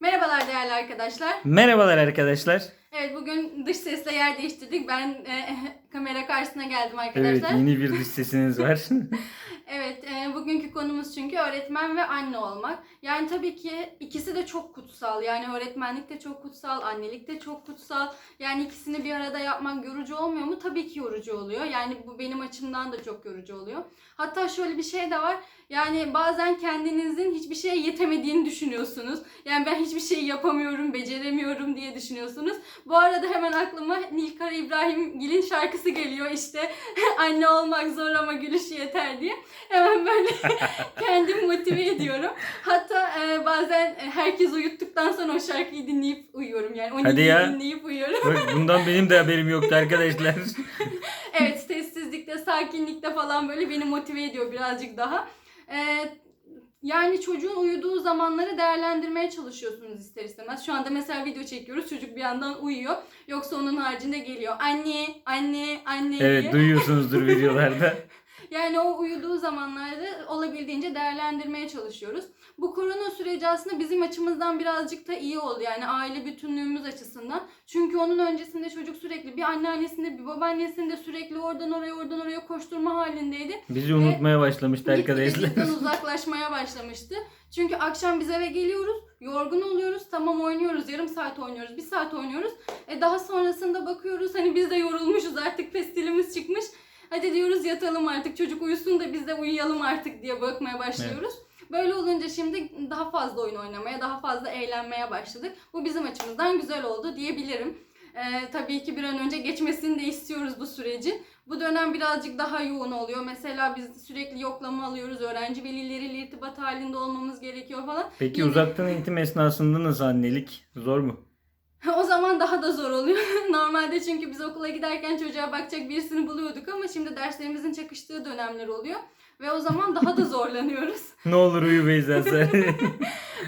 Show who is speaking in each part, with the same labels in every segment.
Speaker 1: Merhabalar değerli arkadaşlar.
Speaker 2: Merhabalar arkadaşlar.
Speaker 1: Evet bugün dış sesle yer değiştirdik. Ben e, kamera karşısına geldim
Speaker 2: Evet
Speaker 1: arkadaşlar. Evet,
Speaker 2: yeni bir dış sesiniz var.
Speaker 1: e, bugünkü konumuz çünkü öğretmen ve anne olmak. Yani tabii ki ikisi de çok kutsal. Yani öğretmenlik de çok kutsal, annelik de çok kutsal. Yani ikisini bir arada yapmak yorucu olmuyor mu? Tabii ki yorucu oluyor. Yani bu benim açımdan da çok yorucu oluyor. Hatta şöyle bir şey de var. Yani bazen kendinizin hiçbir şeye yetemediğini düşünüyorsunuz. Yani ben hiçbir şey yapamıyorum, beceremiyorum diye düşünüyorsunuz. Bu arada hemen aklıma Nilkara İbrahim Gil'in şarkısı geliyor işte. Anne olmak zor ama gülüş yeter diye. Hemen böyle kendimi motive ediyorum. Hatta e, bazen herkes uyuttuktan sonra o şarkıyı dinleyip uyuyorum. Yani o
Speaker 2: Hadi ya.
Speaker 1: dinleyip uyuyorum.
Speaker 2: Bundan benim de haberim yoktu arkadaşlar.
Speaker 1: Evet sessizlikte, sakinlikte falan böyle beni motive ediyor birazcık daha. Ee, yani çocuğun uyuduğu zamanları değerlendirmeye çalışıyorsunuz ister istemez. Şu anda mesela video çekiyoruz. Çocuk bir yandan uyuyor. Yoksa onun haricinde geliyor. Anne, anne, anne diye.
Speaker 2: Evet duyuyorsunuzdur videolarda.
Speaker 1: Yani o uyuduğu zamanlarda olabildiğince değerlendirmeye çalışıyoruz. Bu korona süreci aslında bizim açımızdan birazcık da iyi oldu. Yani aile bütünlüğümüz açısından. Çünkü onun öncesinde çocuk sürekli bir anneannesinde bir babaannesinde sürekli oradan oraya oradan oraya koşturma halindeydi.
Speaker 2: Bizi unutmaya başlamıştı arkadaşlar.
Speaker 1: bizden uzaklaşmaya başlamıştı. Çünkü akşam biz eve geliyoruz, yorgun oluyoruz, tamam oynuyoruz, yarım saat oynuyoruz, bir saat oynuyoruz. E daha sonrasında bakıyoruz hani biz de yorulmuşuz artık pestilimiz çıkmış. Hadi diyoruz yatalım artık çocuk uyusun da biz de uyuyalım artık diye bakmaya başlıyoruz. Böyle olunca şimdi daha fazla oyun oynamaya, daha fazla eğlenmeye başladık. Bu bizim açımızdan güzel oldu diyebilirim. Ee, tabii ki bir an önce geçmesini de istiyoruz bu süreci. Bu dönem birazcık daha yoğun oluyor. Mesela biz sürekli yoklama alıyoruz. Öğrenci velileriyle irtibat halinde olmamız gerekiyor falan.
Speaker 2: Peki
Speaker 1: Yine-
Speaker 2: uzaktan eğitim esnasında nasıl annelik? Zor mu?
Speaker 1: O zaman daha da zor oluyor. Normalde çünkü biz okula giderken çocuğa bakacak birisini buluyorduk ama şimdi derslerimizin çakıştığı dönemler oluyor. Ve o zaman daha da zorlanıyoruz.
Speaker 2: Ne olur uyu Beyza sen.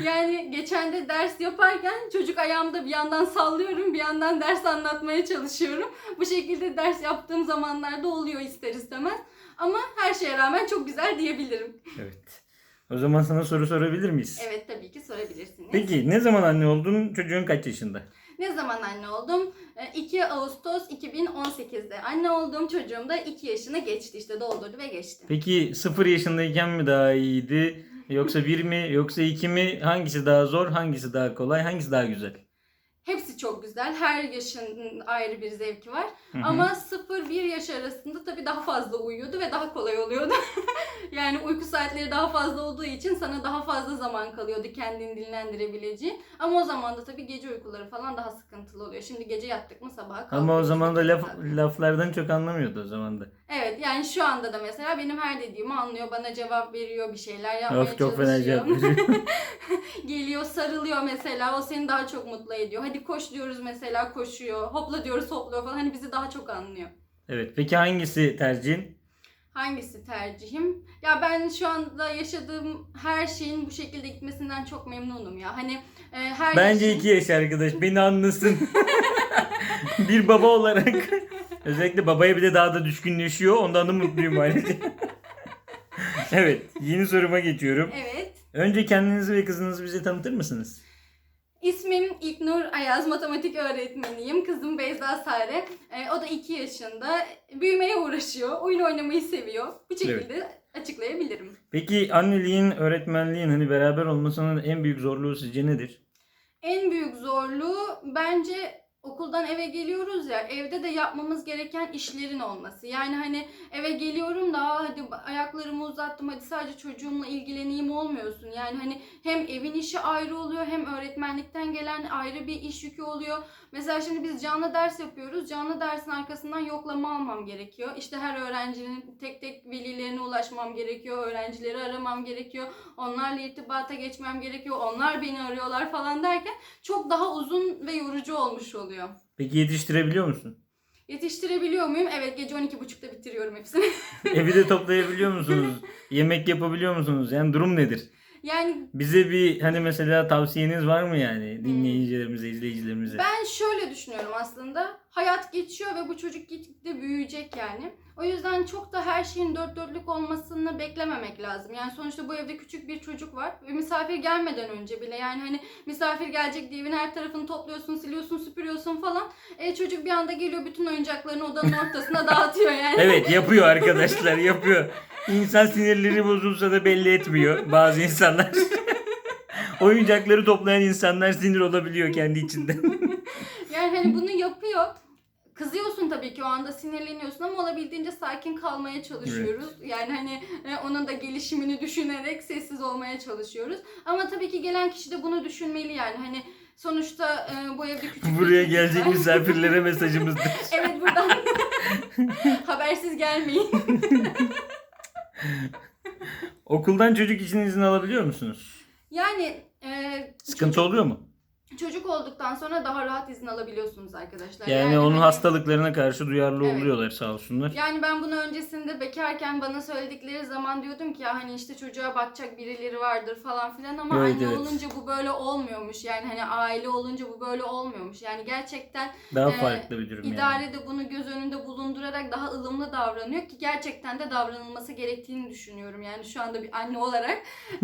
Speaker 1: Yani geçen de ders yaparken çocuk ayağımda bir yandan sallıyorum bir yandan ders anlatmaya çalışıyorum. Bu şekilde ders yaptığım zamanlarda oluyor ister istemez. Ama her şeye rağmen çok güzel diyebilirim.
Speaker 2: evet. O zaman sana soru sorabilir miyiz?
Speaker 1: Evet tabii ki sorabilirsiniz.
Speaker 2: Peki ne zaman anne oldun? Çocuğun kaç yaşında?
Speaker 1: Ne zaman anne oldum? Ee, 2 Ağustos 2018'de anne olduğum çocuğum da 2 yaşını geçti işte doldurdu ve geçti.
Speaker 2: Peki 0 yaşındayken mi daha iyiydi? Yoksa 1 mi? Yoksa 2 mi? Hangisi daha zor? Hangisi daha kolay? Hangisi daha güzel?
Speaker 1: Hepsi çok güzel. Her yaşın ayrı bir zevki var. Ama 0-1 yaş arasında tabii daha fazla uyuyordu ve daha kolay oluyordu. yani uyku saatleri daha fazla olduğu için sana daha fazla zaman kalıyordu kendini dinlendirebileceğin. Ama o zaman da tabii gece uykuları falan daha sıkıntılı oluyor. Şimdi gece yattık mı sabaha kalkıyoruz.
Speaker 2: Ama o zaman da laf, laflardan çok anlamıyordu o zaman da.
Speaker 1: Evet yani şu anda da mesela benim her dediğimi anlıyor. Bana cevap veriyor bir şeyler yapmaya
Speaker 2: Of çok
Speaker 1: çalışıyor. Geliyor sarılıyor mesela o seni daha çok mutlu ediyor. Hadi koş diyoruz mesela koşuyor. Hopla diyoruz hopluyor falan. Hani bizi daha çok anlıyor.
Speaker 2: evet peki hangisi tercihin?
Speaker 1: Hangisi tercihim? Ya ben şu anda yaşadığım her şeyin bu şekilde gitmesinden çok memnunum ya. Hani e, her
Speaker 2: Bence
Speaker 1: yaşın-
Speaker 2: iki yaş arkadaş beni anlasın. bir baba olarak özellikle babaya bir de daha da düşkünleşiyor. Ondan da mutluyum ayrıca. evet yeni soruma geçiyorum.
Speaker 1: Evet.
Speaker 2: Önce kendinizi ve kızınızı bize tanıtır mısınız?
Speaker 1: İsmim İlknur Ayaz, matematik öğretmeniyim. Kızım Beyza Sare. E, o da 2 yaşında. Büyümeye uğraşıyor. Oyun oynamayı seviyor. Bu şekilde açıklayabilirim.
Speaker 2: Peki anneliğin, öğretmenliğin hani beraber olmasının en büyük zorluğu sizce nedir?
Speaker 1: En büyük zorluğu bence okuldan eve geliyoruz ya evde de yapmamız gereken işlerin olması. Yani hani eve geliyorum da "Aa, hadi ayaklarımı uzattım hadi sadece çocuğumla ilgileneyim olmuyorsun. Yani hani hem evin işi ayrı oluyor hem öğretmenlikten gelen ayrı bir iş yükü oluyor. Mesela şimdi biz canlı ders yapıyoruz. Canlı dersin arkasından yoklama almam gerekiyor. İşte her öğrencinin tek tek velilerine ulaşmam gerekiyor. Öğrencileri aramam gerekiyor. Onlarla irtibata geçmem gerekiyor. Onlar beni arıyorlar falan derken çok daha uzun ve yorucu olmuş oluyor.
Speaker 2: Peki yetiştirebiliyor musun?
Speaker 1: Yetiştirebiliyor muyum? Evet gece 12.30'da bitiriyorum hepsini.
Speaker 2: Evi de toplayabiliyor musunuz? Yemek yapabiliyor musunuz? Yani durum nedir?
Speaker 1: yani
Speaker 2: Bize bir hani mesela tavsiyeniz var mı yani dinleyicilerimize, izleyicilerimize?
Speaker 1: ben şöyle düşünüyorum aslında. Hayat geçiyor ve bu çocuk gitgide büyüyecek yani. O yüzden çok da her şeyin dört dörtlük olmasını beklememek lazım. Yani sonuçta bu evde küçük bir çocuk var ve misafir gelmeden önce bile yani hani misafir gelecek diye evin her tarafını topluyorsun, siliyorsun, süpürüyorsun falan. E çocuk bir anda geliyor bütün oyuncaklarını odanın ortasına dağıtıyor yani.
Speaker 2: Evet yapıyor arkadaşlar yapıyor. İnsan sinirleri bozulsa da belli etmiyor bazı insanlar. Oyuncakları toplayan insanlar sinir olabiliyor kendi içinde.
Speaker 1: Yani hani bunu yapıyor. Kızıyorsun tabii ki o anda sinirleniyorsun ama olabildiğince sakin kalmaya çalışıyoruz. Yani hani e, onun da gelişimini düşünerek sessiz olmaya çalışıyoruz. Ama tabii ki gelen kişi de bunu düşünmeli yani hani sonuçta e, bu evde küçük
Speaker 2: Buraya
Speaker 1: çocuk
Speaker 2: gelecek misafirlere mesajımızdır.
Speaker 1: Evet buradan habersiz gelmeyin.
Speaker 2: Okuldan çocuk için izin alabiliyor musunuz?
Speaker 1: Yani e,
Speaker 2: Sıkıntı oluyor mu?
Speaker 1: Çocuk olduktan sonra daha rahat izin alabiliyorsunuz arkadaşlar.
Speaker 2: Yani onun
Speaker 1: hani-
Speaker 2: hastalıklarına karşı duyarlı
Speaker 1: Evet.
Speaker 2: oluyorlar sağ olsunlar.
Speaker 1: Yani ben bunu öncesinde bekarken bana söyledikleri zaman diyordum ki ya hani işte çocuğa bakacak birileri vardır falan filan ama
Speaker 2: Evet,
Speaker 1: anne
Speaker 2: evet.
Speaker 1: olunca bu böyle olmuyormuş. Yani hani aile olunca bu böyle olmuyormuş. Yani gerçekten
Speaker 2: Daha
Speaker 1: Ee,
Speaker 2: farklı bir durum yani.
Speaker 1: idare de bunu göz önünde bulundurarak daha ılımlı davranıyor ki gerçekten de davranılması gerektiğini düşünüyorum. Yani şu anda bir anne olarak.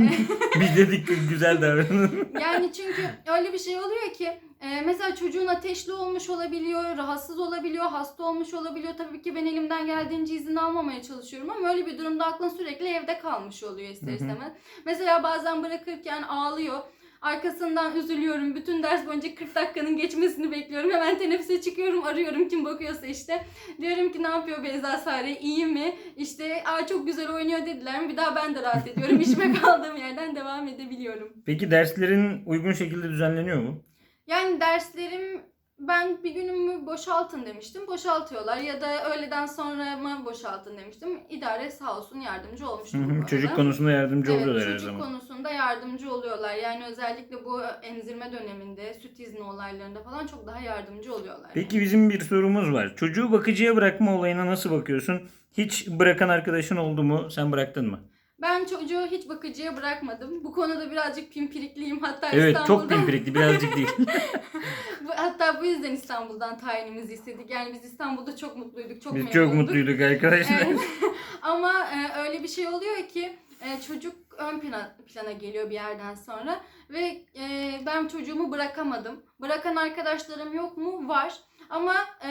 Speaker 2: Biz dedik güzel davranın.
Speaker 1: Yani çünkü öyle bir şey oluyor ki e, mesela çocuğun ateşli olmuş olabiliyor, rahatsız olabiliyor, hasta olmuş olabiliyor. Tabii ki ben elimden geldiğince izin almamaya çalışıyorum ama öyle bir durumda aklın sürekli evde kalmış oluyor ister istemez. Mesela bazen bırakırken ağlıyor. Arkasından üzülüyorum. Bütün ders boyunca 40 dakikanın geçmesini bekliyorum. Hemen teneffüse çıkıyorum. Arıyorum kim bakıyorsa işte. Diyorum ki ne yapıyor Beyza Sare? İyi mi? İşte Aa, çok güzel oynuyor dediler mi? Bir daha ben de rahat ediyorum. İşime kaldığım yerden devam edebiliyorum.
Speaker 2: Peki derslerin uygun şekilde düzenleniyor mu?
Speaker 1: Yani derslerim ben bir günümü boşaltın demiştim. Boşaltıyorlar ya da öğleden sonra mı boşaltın demiştim. İdare sağ olsun yardımcı olmuştu
Speaker 2: Hı hı. Çocuk konusunda yardımcı
Speaker 1: Evet,
Speaker 2: oluyorlar her
Speaker 1: çocuk
Speaker 2: zaman.
Speaker 1: konusunda yardımcı oluyorlar. Yani özellikle bu emzirme döneminde, süt izni olaylarında falan çok daha yardımcı oluyorlar.
Speaker 2: Peki bizim bir sorumuz var. Çocuğu bakıcıya bırakma olayına nasıl bakıyorsun? Hiç bırakan arkadaşın oldu mu? Sen bıraktın mı?
Speaker 1: Ben çocuğu hiç bakıcıya bırakmadım. Bu konuda birazcık pimpirikliyim. Hatta
Speaker 2: Evet
Speaker 1: İstanbul'dan...
Speaker 2: çok pimpirikli birazcık değil.
Speaker 1: Hatta bu yüzden İstanbul'dan tayinimizi istedik. Yani biz İstanbul'da çok mutluyduk, çok
Speaker 2: Biz çok mutluyduk arkadaşlar.
Speaker 1: Evet. Ama e, öyle bir şey oluyor ki e, çocuk ön plana, plana geliyor bir yerden sonra ve e, ben çocuğumu bırakamadım. Bırakan arkadaşlarım yok mu? Var. Ama e,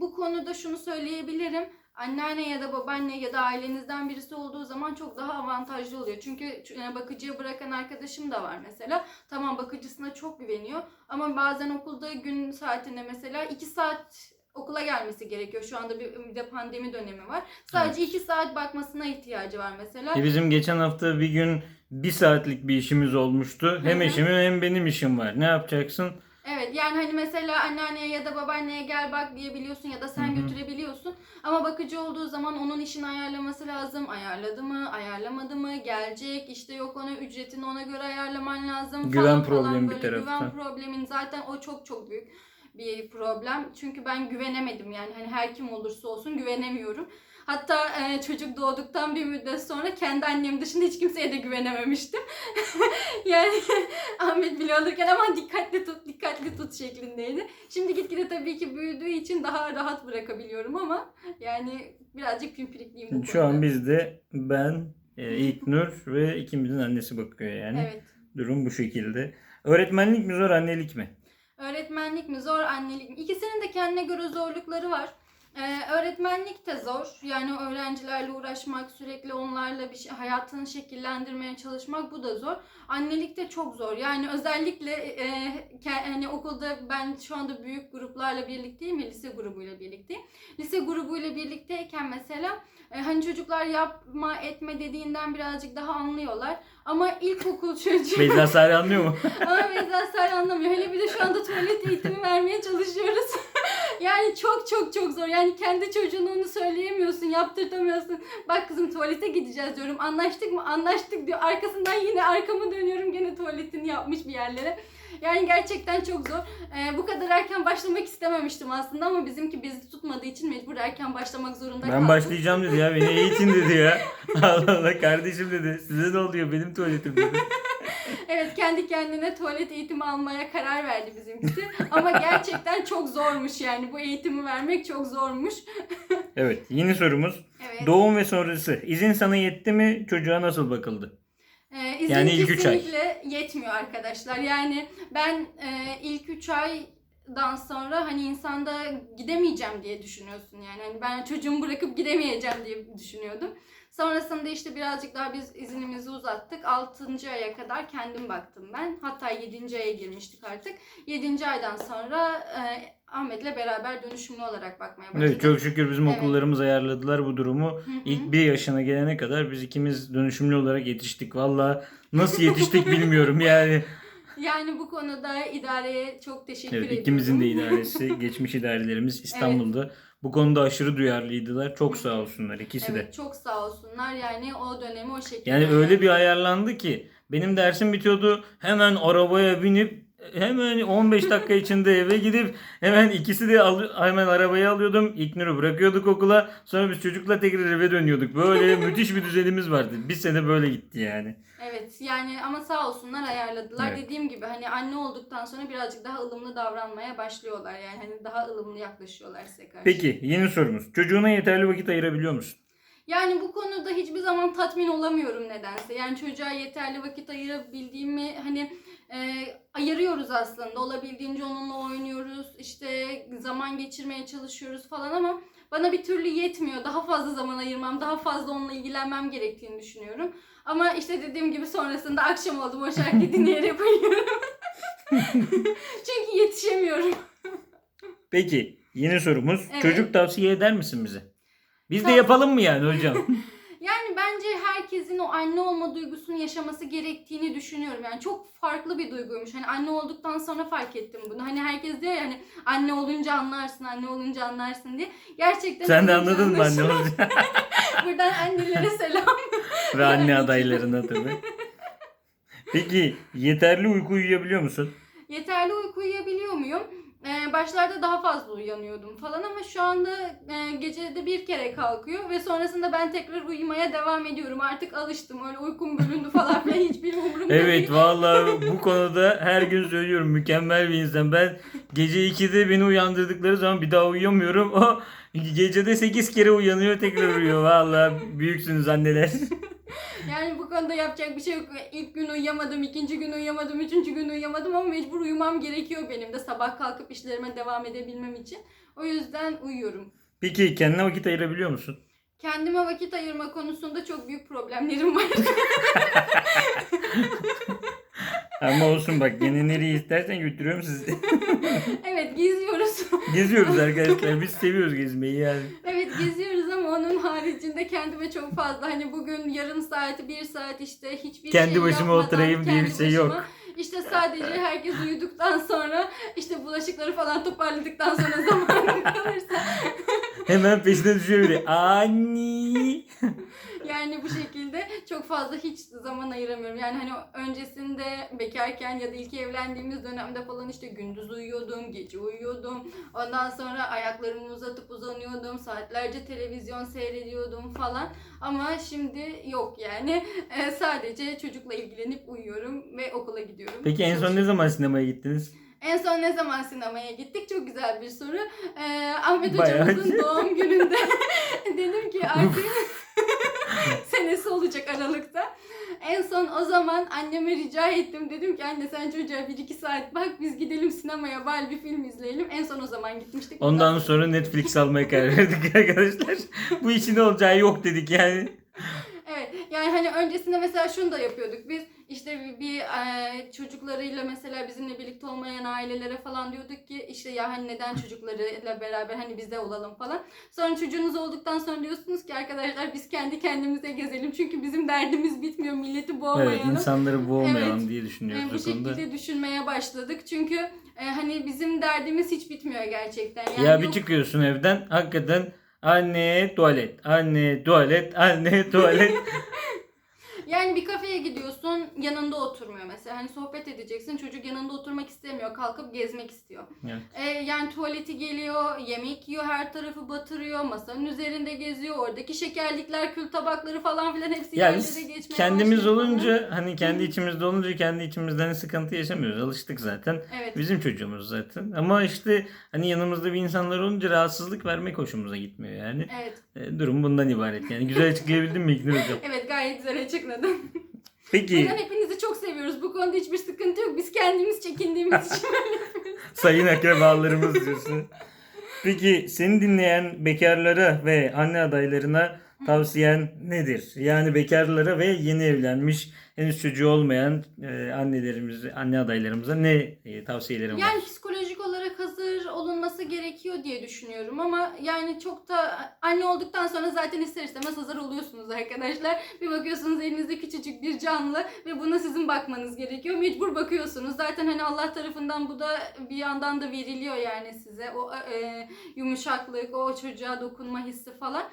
Speaker 1: bu konuda şunu söyleyebilirim. Anneanne ya da babaanne ya da ailenizden birisi olduğu zaman çok daha avantajlı oluyor. Çünkü bakıcıya bırakan arkadaşım da var mesela. Tamam bakıcısına çok güveniyor ama bazen okulda gün saatinde mesela 2 saat okula gelmesi gerekiyor. Şu anda bir, bir de pandemi dönemi var. Sadece 2 saat bakmasına ihtiyacı var mesela.
Speaker 2: E bizim geçen hafta bir gün bir saatlik bir işimiz olmuştu. Hem
Speaker 1: Hı hı.
Speaker 2: eşimin hem benim işim var. Ne yapacaksın?
Speaker 1: Evet yani hani mesela anneanneye ya da babaanneye gel bak diyebiliyorsun ya da sen
Speaker 2: Hı hı.
Speaker 1: götürebiliyorsun. Ama bakıcı olduğu zaman onun işini ayarlaması lazım. Ayarladı mı, ayarlamadı mı, gelecek işte yok ona ücretini ona göre ayarlaman lazım.
Speaker 2: Güven
Speaker 1: falan
Speaker 2: problemi
Speaker 1: falan
Speaker 2: bir
Speaker 1: böyle.
Speaker 2: taraftan.
Speaker 1: Güven problemin zaten o çok çok büyük bir problem. Çünkü ben güvenemedim yani hani her kim olursa olsun güvenemiyorum. Hatta e, çocuk doğduktan bir müddet sonra kendi annem dışında hiç kimseye de güvenememiştim. yani Ahmet bile alırken aman dikkatli tut, dikkatli tut şeklindeydi. Şimdi gitgide tabii ki büyüdüğü için daha rahat bırakabiliyorum ama yani birazcık pimpirikliyim bu
Speaker 2: Şu
Speaker 1: konuda.
Speaker 2: an bizde ben, e, İlknur ve ikimizin annesi bakıyor yani.
Speaker 1: Evet.
Speaker 2: Durum bu şekilde. Öğretmenlik mi zor annelik mi?
Speaker 1: Öğretmenlik mi zor, annelik mi? İkisinin de kendine göre zorlukları var. Ee, öğretmenlik de zor. Yani öğrencilerle uğraşmak, sürekli onlarla bir şey, hayatını şekillendirmeye çalışmak bu da zor. Annelik de çok zor. Yani özellikle e, hani okulda ben şu anda büyük gruplarla birlikteyim ve lise grubuyla birlikteyim. Lise grubuyla birlikteyken mesela e, hani çocuklar yapma etme dediğinden birazcık daha anlıyorlar. Ama ilkokul çocuğu
Speaker 2: Beyza Sare anlıyor mu?
Speaker 1: ama Beyza Sare anlamıyor. Hele bir de şu anda tuvalet eğitimi vermeye çalışıyoruz. Yani çok çok çok zor. Yani kendi çocuğuna onu söyleyemiyorsun, yaptırtamıyorsun. Bak kızım tuvalete gideceğiz diyorum. Anlaştık mı? Anlaştık diyor. Arkasından yine arkamı dönüyorum. Gene tuvaletini yapmış bir yerlere. Yani gerçekten çok zor. Ee, bu kadar erken başlamak istememiştim aslında ama bizimki bizi tutmadığı için mecbur erken başlamak zorunda kaldım.
Speaker 2: Ben başlayacağım dedi ya. Beni eğitin dedi ya. Allah Allah kardeşim dedi. Size ne oluyor? Benim tuvaletim dedi.
Speaker 1: Evet kendi kendine tuvalet eğitimi almaya karar verdi bizimkisi. Ama gerçekten çok zormuş yani bu eğitimi vermek çok zormuş.
Speaker 2: Evet yeni sorumuz.
Speaker 1: Evet.
Speaker 2: Doğum ve sonrası. İzin sana yetti mi? Çocuğa nasıl bakıldı?
Speaker 1: Ee, izin
Speaker 2: Yani ilk üç ay.
Speaker 1: kesinlikle yetmiyor arkadaşlar. Yani ben e, ilk 3 aydan sonra hani insanda gidemeyeceğim diye düşünüyorsun yani. Hani ben çocuğumu bırakıp gidemeyeceğim diye düşünüyordum. Sonrasında işte birazcık daha biz izinimizi uzattık. 6. aya kadar kendim baktım ben. Hatta 7. aya girmiştik artık. 7. aydan sonra e, Ahmet'le beraber dönüşümlü olarak bakmaya başladık.
Speaker 2: Evet çok şükür bizim
Speaker 1: Evet.
Speaker 2: okullarımız ayarladılar bu durumu.
Speaker 1: Hı hı.
Speaker 2: İlk bir yaşına gelene kadar biz ikimiz dönüşümlü olarak yetiştik. Valla nasıl yetiştik bilmiyorum yani.
Speaker 1: Yani bu konuda idareye çok teşekkür
Speaker 2: Evet
Speaker 1: ediyorum.
Speaker 2: ikimizin de idaresi, geçmiş idarelerimiz İstanbul'da. Bu konuda aşırı duyarlıydılar. Çok sağ olsunlar ikisi de.
Speaker 1: Evet çok sağ olsunlar yani o dönemi o şekilde.
Speaker 2: Yani öyle bir ayarlandı ki benim dersim bitiyordu. Hemen arabaya binip hemen 15 dakika içinde eve gidip hemen ikisi de al, hemen arabayı alıyordum. İlknur'u bırakıyorduk okula. Sonra biz çocukla tekrar eve dönüyorduk. Böyle müthiş bir düzenimiz vardı. Bir sene böyle gitti yani.
Speaker 1: Evet yani ama sağ olsunlar ayarladılar.
Speaker 2: Evet.
Speaker 1: Dediğim gibi hani anne olduktan sonra birazcık daha ılımlı davranmaya başlıyorlar. Yani hani daha ılımlı yaklaşıyorlar size karşı.
Speaker 2: Peki yeni sorumuz. Çocuğuna yeterli vakit ayırabiliyor musun?
Speaker 1: Yani bu konuda hiçbir zaman tatmin olamıyorum nedense. Yani çocuğa yeterli vakit ayırabildiğimi hani e, ayırıyoruz aslında. Olabildiğince onunla oynuyoruz. işte zaman geçirmeye çalışıyoruz falan ama bana bir türlü yetmiyor. Daha fazla zaman ayırmam, daha fazla onunla ilgilenmem gerektiğini düşünüyorum. Ama işte dediğim gibi sonrasında akşam oldu o şarkı dinleyerek uyuyorum. Çünkü yetişemiyorum.
Speaker 2: Peki yeni sorumuz.
Speaker 1: Evet.
Speaker 2: Çocuk tavsiye eder misin bize? Biz de
Speaker 1: Tav-
Speaker 2: yapalım mı yani hocam?
Speaker 1: Herkesin o anne olma duygusunu yaşaması gerektiğini düşünüyorum. Yani çok farklı bir duyguymuş. Hani anne olduktan sonra fark ettim bunu. Hani herkes diyor ya hani anne olunca anlarsın, anne olunca anlarsın diye. Gerçekten
Speaker 2: Sen de anladın mı anne olunca?
Speaker 1: Buradan annelere selam.
Speaker 2: Ve anne adaylarına tabii. Peki yeterli uyku uyuyabiliyor musun?
Speaker 1: Yeterli uyku uyuyabiliyor muyum? Ee, başlarda daha fazla uyanıyordum falan ama şu anda e, gecede bir kere kalkıyor ve sonrasında ben tekrar uyumaya devam ediyorum. Artık alıştım. Öyle uykum bölündü falan filan hiçbir umurumda değil.
Speaker 2: Evet vallahi bu konuda her gün söylüyorum mükemmel bir insan. Ben gece 2'de beni uyandırdıkları zaman bir daha uyuyamıyorum. O gecede 8 kere uyanıyor tekrar uyuyor. Vallahi büyüksünüz anneler.
Speaker 1: Yani bu konuda yapacak bir şey yok. İlk gün uyuyamadım, ikinci gün uyuyamadım, üçüncü gün uyuyamadım ama mecbur uyumam gerekiyor benim de sabah kalkıp işlerime devam edebilmem için. O yüzden uyuyorum.
Speaker 2: Peki kendine vakit ayırabiliyor musun?
Speaker 1: Kendime vakit ayırma konusunda çok büyük problemlerim var.
Speaker 2: Ama olsun bak gene nereye istersen götürüyorum sizi.
Speaker 1: evet geziyoruz.
Speaker 2: Geziyoruz arkadaşlar. Biz seviyoruz gezmeyi yani.
Speaker 1: evet geziyoruz ama onun haricinde kendime çok fazla hani bugün yarım saati, bir saat işte hiçbir
Speaker 2: Kendi
Speaker 1: şey
Speaker 2: başıma
Speaker 1: yapmadan,
Speaker 2: oturayım diye bir şey yok.
Speaker 1: İşte sadece herkes uyuduktan sonra işte bulaşıkları falan toparladıktan sonra zamanım kalırsa
Speaker 2: Hemen peşine düşüyor biri. Anne.
Speaker 1: Yani bu şekilde çok fazla hiç zaman ayıramıyorum. Yani hani öncesinde bekarken ya da ilk evlendiğimiz dönemde falan işte gündüz uyuyordum, gece uyuyordum. Ondan sonra ayaklarımı uzatıp uzanıyordum. Saatlerce televizyon seyrediyordum falan. Ama şimdi yok yani. Ee, sadece çocukla ilgilenip uyuyorum ve okula gidiyorum.
Speaker 2: Peki en son ne zaman sinemaya gittiniz?
Speaker 1: En son ne zaman sinemaya gittik? Çok güzel bir soru. Ee, Ahmet
Speaker 2: Bayağı
Speaker 1: hocamızın doğum gününde dedim ki artık senesi olacak Aralık'ta. En son o zaman anneme rica ettim. Dedim ki anne sen çocuğa 1-2 saat bak biz gidelim sinemaya bari bir film izleyelim. En son o zaman gitmiştik.
Speaker 2: Ondan sonra Netflix almaya karar verdik arkadaşlar. Bu işin olacağı yok dedik yani.
Speaker 1: Evet yani hani öncesinde mesela şunu da yapıyorduk biz işte bir, bir, e, çocuklarıyla mesela bizimle birlikte olmayan ailelere falan diyorduk ki işte ya hani neden çocuklarıyla beraber hani bizde olalım falan. Sonra çocuğunuz olduktan sonra diyorsunuz ki arkadaşlar biz kendi kendimize gezelim çünkü bizim derdimiz bitmiyor milleti
Speaker 2: Evet
Speaker 1: boğmayalım.
Speaker 2: insanları boğmayalım
Speaker 1: Evet.
Speaker 2: diye
Speaker 1: E,
Speaker 2: düşünüyoruz
Speaker 1: bu
Speaker 2: o konuda.
Speaker 1: şekilde düşünmeye başladık çünkü e, hani bizim derdimiz hiç bitmiyor gerçekten. Yani
Speaker 2: Ya bir
Speaker 1: yok-
Speaker 2: çıkıyorsun evden hakikaten anne tuvalet, anne tuvalet, anne tuvalet.
Speaker 1: Yani bir kafeye gidiyorsun yanında oturmuyor mesela. Hani sohbet edeceksin çocuk yanında oturmak istemiyor. Kalkıp gezmek istiyor.
Speaker 2: Evet.
Speaker 1: E, yani tuvaleti geliyor, yemek yiyor, her tarafı batırıyor, masanın üzerinde geziyor. Oradaki şekerlikler, kül tabakları falan filan hepsi
Speaker 2: Ya
Speaker 1: yerlere geçmeye
Speaker 2: kendimiz
Speaker 1: başlıyor falan.
Speaker 2: olunca hani kendi içimizde olunca kendi içimizden sıkıntı yaşamıyoruz. Alıştık zaten.
Speaker 1: Evet.
Speaker 2: Bizim çocuğumuz zaten. Ama işte hani yanımızda bir insanlar olunca rahatsızlık vermek hoşumuza gitmiyor yani.
Speaker 1: Evet.
Speaker 2: E, durum bundan ibaret. Yani güzel açıklayabildim mi İlknur Hocam?
Speaker 1: Evet gayet güzel açıkladın.
Speaker 2: Peki
Speaker 1: Buradan hepinizi çok seviyoruz. Bu konuda hiçbir sıkıntı yok. Biz kendimiz çekindiğimiz için.
Speaker 2: sayın akrabalarımız diyorsun. Peki seni dinleyen bekarlara ve anne adaylarına tavsiyen nedir? Yani bekarlara ve yeni evlenmiş henüz çocuğu olmayan e, annelerimiz, anne adaylarımıza ne e, tavsiyelerin var?
Speaker 1: Yani psikolojik gerekiyor diye düşünüyorum ama yani çok da anne olduktan sonra zaten ister istemez hazır oluyorsunuz arkadaşlar. Bir bakıyorsunuz elinizde küçücük bir canlı ve buna sizin bakmanız gerekiyor. Mecbur bakıyorsunuz. Zaten hani Allah tarafından bu da bir yandan da veriliyor yani size. O e, yumuşaklık, o çocuğa dokunma hissi falan.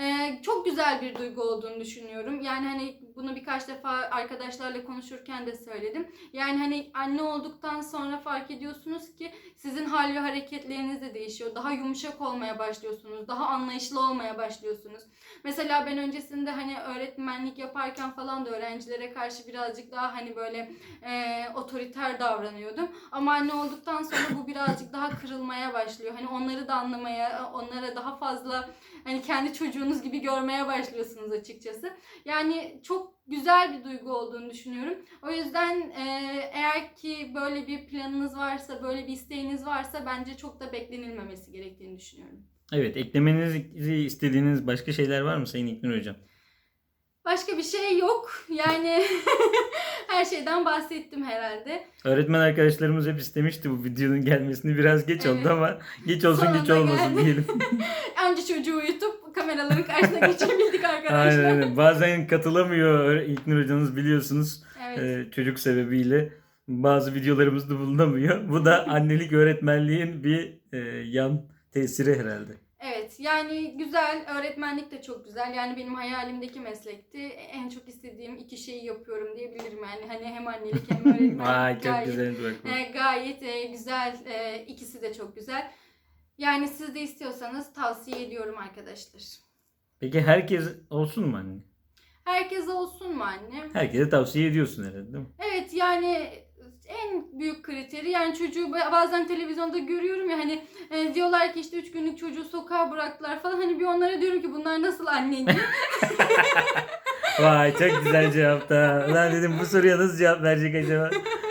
Speaker 1: Ee, çok güzel bir duygu olduğunu düşünüyorum. Yani hani bunu birkaç defa arkadaşlarla konuşurken de söyledim. Yani hani anne olduktan sonra fark ediyorsunuz ki sizin hal ve hareketleriniz de değişiyor. Daha yumuşak olmaya başlıyorsunuz. Daha anlayışlı olmaya başlıyorsunuz. Mesela ben öncesinde hani öğretmenlik yaparken falan da öğrencilere karşı birazcık daha hani böyle e, otoriter davranıyordum. Ama anne olduktan sonra bu birazcık daha kırılmaya başlıyor. Hani onları da anlamaya, onlara daha fazla hani kendi çocuğunuz gibi görmeye başlıyorsunuz açıkçası. Yani çok güzel bir duygu olduğunu düşünüyorum. O yüzden e, eğer ki böyle bir planınız varsa, böyle bir isteğiniz varsa bence çok da beklenilmemesi gerektiğini düşünüyorum.
Speaker 2: Evet eklemenizi istediğiniz başka şeyler var mı Sayın İlknur Hocam?
Speaker 1: Başka bir şey yok. Yani her şeyden bahsettim herhalde.
Speaker 2: Öğretmen arkadaşlarımız hep istemişti bu videonun gelmesini. Biraz geç
Speaker 1: Evet.
Speaker 2: oldu ama geç olsun
Speaker 1: Sonunda
Speaker 2: geç olmasın
Speaker 1: geldi.
Speaker 2: diyelim.
Speaker 1: Anca çocuğu uyutup kameraların karşısına geçebildik arkadaşlar.
Speaker 2: Aynen öyle. Bazen katılamıyor İlknur Hocanız biliyorsunuz.
Speaker 1: Evet.
Speaker 2: Ee, çocuk sebebiyle bazı videolarımızda bulunamıyor. Bu da annelik öğretmenliğin bir e, yan tesiri herhalde.
Speaker 1: Evet yani güzel öğretmenlik de çok güzel yani benim hayalimdeki meslekti en çok istediğim iki şeyi yapıyorum diyebilirim yani hani hem annelik hem öğretmenlik
Speaker 2: Vay çok
Speaker 1: gayet,
Speaker 2: güzel
Speaker 1: e, gayet e, güzel E, ikisi de çok güzel yani siz de istiyorsanız tavsiye ediyorum arkadaşlar
Speaker 2: Peki herkes olsun mu anne?
Speaker 1: herkes olsun mu anne?
Speaker 2: Herkese tavsiye ediyorsun herhalde değil mi?
Speaker 1: Evet yani en büyük kriteri yani çocuğu bazen televizyonda görüyorum ya hani e, diyorlar ki işte 3 günlük çocuğu sokağa bıraktılar falan hani bir onlara diyorum ki bunlar nasıl anneydi?
Speaker 2: Vay çok güzel cevap da. Lan dedim bu soruya nasıl cevap verecek acaba?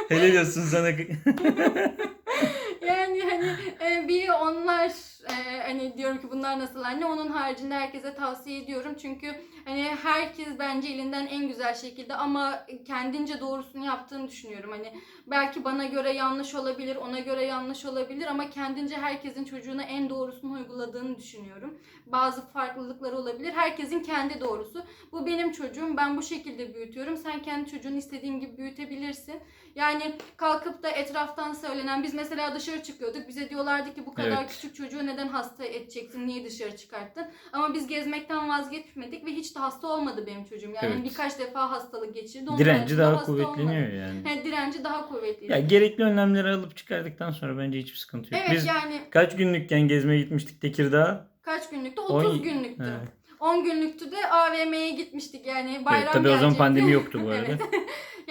Speaker 2: Helal olsun sana.
Speaker 1: Yani hani e, bir onlar e, hani diyorum ki bunlar nasıl anne? Onun haricinde herkese tavsiye ediyorum. Çünkü hani herkes bence elinden en güzel şekilde ama kendince doğrusunu yaptığını düşünüyorum. Hani belki bana göre yanlış olabilir ona göre yanlış olabilir ama kendince herkesin çocuğuna en doğrusunu uyguladığını düşünüyorum. Bazı farklılıklar olabilir. Herkesin kendi doğrusu. Bu benim çocuğum ben bu şekilde büyütüyorum. Sen kendi çocuğunu istediğin gibi büyütebilirsin. Yani kalkıp da etraftan söylenen biz mesela dışarı çıkıyorduk bize diyorlardı ki bu kadar
Speaker 2: Evet.
Speaker 1: küçük çocuğu neden hasta edeceksin niye dışarı çıkarttın ama biz gezmekten vazgeçmedik ve hiç de hasta olmadı benim çocuğum yani
Speaker 2: Evet.
Speaker 1: birkaç defa hastalık geçirdi Onun
Speaker 2: Direnci daha
Speaker 1: hasta
Speaker 2: kuvvetleniyor
Speaker 1: olmadı.
Speaker 2: yani.
Speaker 1: He, direnci daha kuvvetli.
Speaker 2: Ya gerekli önlemleri alıp çıkardıktan sonra bence hiçbir sıkıntı yok.
Speaker 1: evet
Speaker 2: Biz
Speaker 1: yani
Speaker 2: kaç günlükken gezmeye gitmiştik Tekirdağ'a?
Speaker 1: kaç günlüktü?
Speaker 2: On-
Speaker 1: 30 günlüktü.
Speaker 2: Evet.
Speaker 1: 10 günlüktü de AVM'ye gitmiştik yani bayram
Speaker 2: Evet, tabii o zaman
Speaker 1: gelecekti.
Speaker 2: pandemi yoktu bu arada.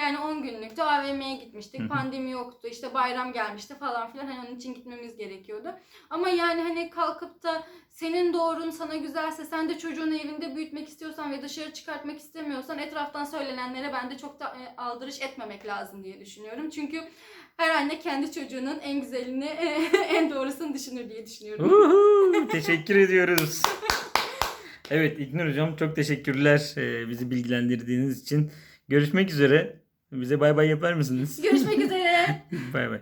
Speaker 1: Yani 10 günlüktü AVM'ye gitmiştik. Pandemi yoktu. işte bayram gelmişti falan filan. Hani onun için gitmemiz gerekiyordu. Ama yani hani kalkıp da senin doğrun sana güzelse sen de çocuğunu evinde büyütmek istiyorsan ve dışarı çıkartmak istemiyorsan etraftan söylenenlere ben de çok da e, aldırış etmemek lazım diye düşünüyorum. Çünkü her anne kendi çocuğunun en güzelini, en doğrusunu düşünür diye düşünüyorum.
Speaker 2: Uhu, teşekkür ediyoruz. Evet İlknur Hocam çok teşekkürler e, bizi bilgilendirdiğiniz için. Görüşmek üzere. Bize bay bay yapar mısınız?
Speaker 1: Görüşmek üzere.
Speaker 2: bay bay.